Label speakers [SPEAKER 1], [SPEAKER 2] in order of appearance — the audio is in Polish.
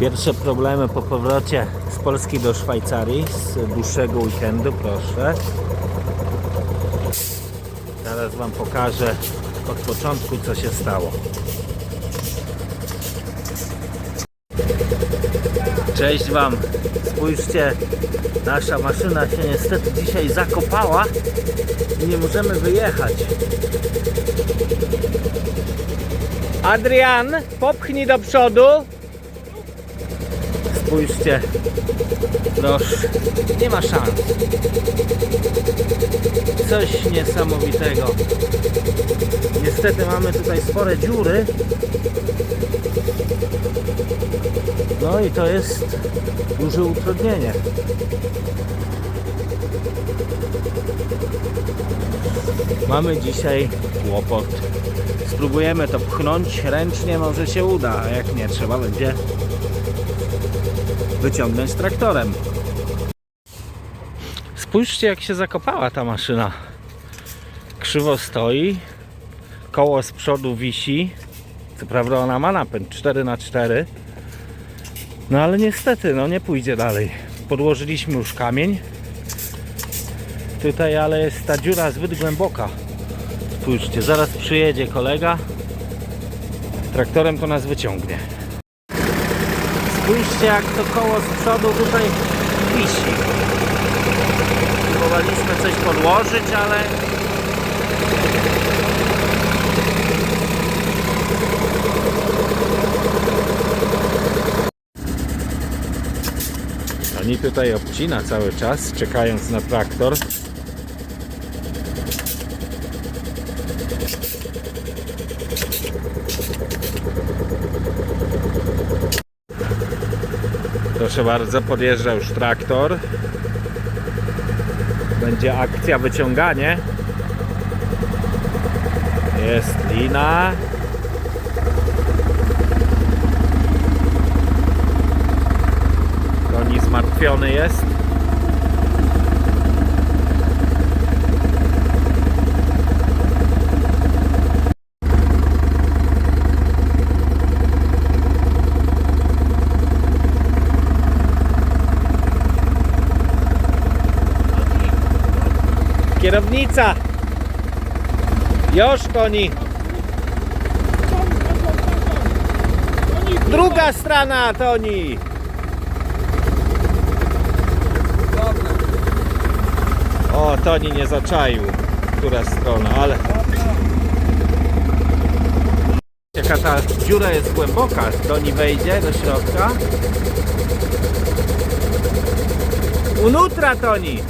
[SPEAKER 1] Pierwsze problemy po powrocie z Polski do Szwajcarii z dłuższego weekendu, proszę. Teraz Wam pokażę od początku co się stało. Cześć Wam. Spójrzcie, nasza maszyna się niestety dzisiaj zakopała i nie możemy wyjechać. Adrian, popchnij do przodu. Spójrzcie. Proszę. Nie ma szans. Coś niesamowitego. Niestety mamy tutaj spore dziury. No i to jest duże utrudnienie. Mamy dzisiaj kłopot. Spróbujemy to pchnąć ręcznie, może się uda, a jak nie, trzeba będzie wyciągnąć traktorem. Spójrzcie jak się zakopała ta maszyna. Krzywo stoi, koło z przodu wisi. Co prawda ona ma napęd 4x4. No ale niestety, no nie pójdzie dalej. Podłożyliśmy już kamień. Tutaj, ale jest ta dziura zbyt głęboka. Spójrzcie, zaraz przyjedzie kolega. Traktorem to nas wyciągnie. Spójrzcie jak to koło z przodu tutaj wisi. Próbowaliśmy coś podłożyć, ale Oni tutaj obcina cały czas, czekając na traktor. Proszę bardzo, podjeżdża już traktor. Będzie akcja wyciąganie. Jest lina. Koni zmartwiony jest. Kierownica! Już koni! Druga strona, Toni! O, Toni nie zaczaił, która strona, ale... Jaka ta dziura jest głęboka, Toni wejdzie do środka. Unutra, Toni!